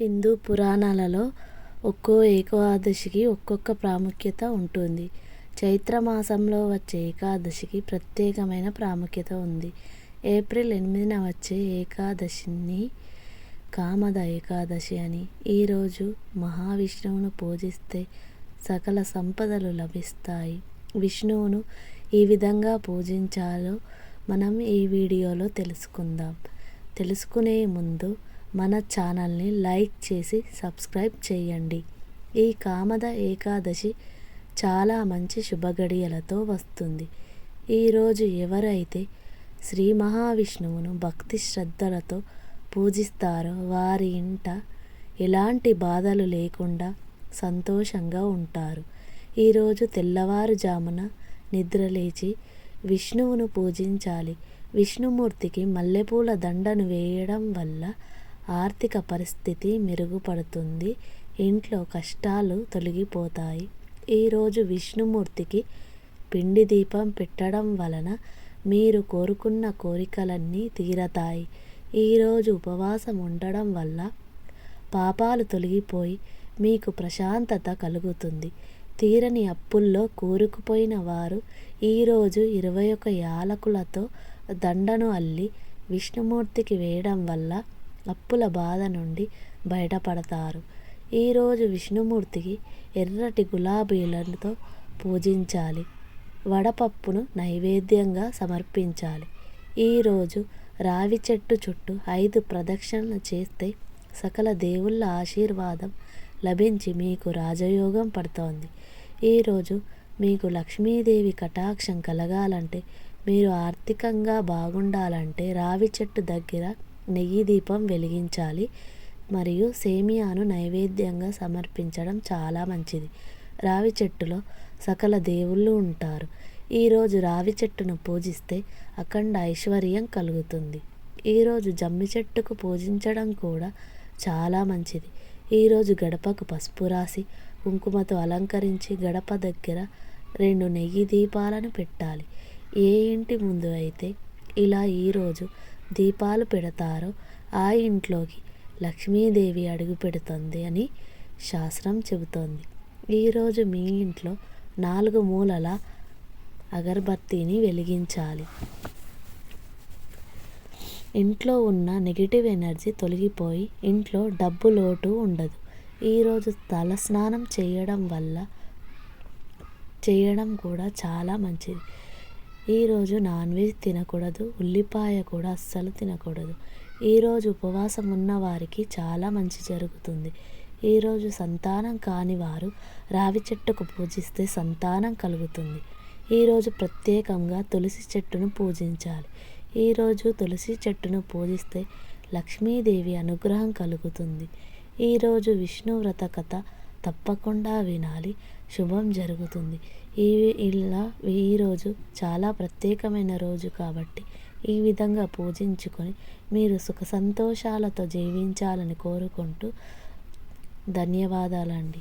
హిందూ పురాణాలలో ఒక్కో ఏకాదశికి ఒక్కొక్క ప్రాముఖ్యత ఉంటుంది. చైత్ర మాసంలో వచ్చే ఏకాదశికి ప్రత్యేకమైన ప్రాముఖ్యత ఉంది. ఏప్రిల్ ఎనిమిదిన వచ్చే ఏకాదశిని కామద ఏకాదశి అని. ఈరోజు మహావిష్ణువును పూజిస్తే సకల సంపదలు లభిస్తాయి. విష్ణువును ఈ విధంగా పూజించాలో మనం ఈ వీడియోలో తెలుసుకుందాం. తెలుసుకునే ముందు మన ఛానల్ని లైక్ చేసి సబ్స్క్రైబ్ చేయండి. ఈ కామద ఏకాదశి చాలా మంచి శుభగడియలతో వస్తుంది. ఈరోజు ఎవరైతే శ్రీ మహావిష్ణువును భక్తి శ్రద్ధలతో పూజిస్తారో వారి ఇంట ఎలాంటి బాధలు లేకుండా సంతోషంగా ఉంటారు. ఈరోజు తెల్లవారుజామున నిద్రలేచి విష్ణువును పూజించాలి. విష్ణుమూర్తికి మల్లెపూల దండను వేయడం వల్ల ఆర్థిక పరిస్థితి మెరుగుపడుతుంది. ఇంట్లో కష్టాలు తొలగిపోతాయి. ఈరోజు విష్ణుమూర్తికి పిండి దీపం పెట్టడం వలన మీరు కోరుకున్న కోరికలన్నీ తీరతాయి. ఈరోజు ఉపవాసం ఉండడం వల్ల పాపాలు తొలగిపోయి మీకు ప్రశాంతత కలుగుతుంది. తీరని అప్పుల్లో కూరుకుపోయిన వారు ఈరోజు ఇరవై ఒక యాలకులతో దండను అల్లి విష్ణుమూర్తికి వేయడం వల్ల అప్పుల బాధ నుండి బయటపడతారు. ఈరోజు విష్ణుమూర్తికి ఎర్రటి గులాబీలతో పూజించాలి. వడపప్పును నైవేద్యంగా సమర్పించాలి. ఈరోజు రావి చెట్టు చుట్టూ ఐదు ప్రదక్షిణలు చేస్తే సకల దేవుళ్ళ ఆశీర్వాదం లభించి మీకు రాజయోగం పడుతోంది. ఈరోజు మీకు లక్ష్మీదేవి కటాక్షం కలగాలంటే మీరు ఆర్థికంగా బాగుండాలంటే రావి చెట్టు దగ్గర నెయ్యి దీపం వెలిగించాలి మరియు సేమియాను నైవేద్యంగా సమర్పించడం చాలా మంచిది. రావి చెట్టులో సకల దేవుళ్ళు ఉంటారు. ఈరోజు రావి చెట్టును పూజిస్తే అఖండ ఐశ్వర్యం కలుగుతుంది. ఈరోజు జమ్మి చెట్టుకు పూజించడం కూడా చాలా మంచిది. ఈరోజు గడపకు పసుపు రాసి కుంకుమతో అలంకరించి గడప దగ్గర రెండు నెయ్యి దీపాలను పెట్టాలి. ఏ ఇంటి ముందు అయితే ఇలా ఈరోజు దీపాలు పెడతారో ఆ ఇంట్లోకి లక్ష్మీదేవి అడుగు పెడుతుంది అని శాస్త్రం చెబుతోంది. ఈరోజు మీ ఇంట్లో నాలుగు మూలల అగరబత్తీని వెలిగించాలి. ఇంట్లో ఉన్న నెగిటివ్ ఎనర్జీ తొలగిపోయి ఇంట్లో డబ్బు లోటు ఉండదు. ఈరోజు తలస్నానం చేయడం వల్ల చేయడం కూడా చాలా మంచిది. ఈరోజు నాన్ వెజ్ తినకూడదు ఉల్లిపాయ కూడా అస్సలు తినకూడదు. ఈరోజు ఉపవాసం ఉన్న వారికి చాలా మంచి జరుగుతుంది. ఈరోజు సంతానం కాని వారు రావి చెట్టుకు పూజిస్తే సంతానం కలుగుతుంది. ఈరోజు ప్రత్యేకంగా తులసి చెట్టును పూజించాలి. ఈరోజు తులసి చెట్టును పూజిస్తే లక్ష్మీదేవి అనుగ్రహం కలుగుతుంది. ఈరోజు విష్ణువ్రత కథ తప్పకుండా వినాలి. శుభం జరుగుతుంది. ఈ ఇలా ఈరోజు చాలా ప్రత్యేకమైన రోజు కాబట్టి ఈ విధంగా పూజించుకొని మీరు సుఖ సంతోషాలతో జీవించాలని కోరుకుంటూ ధన్యవాదాలండి.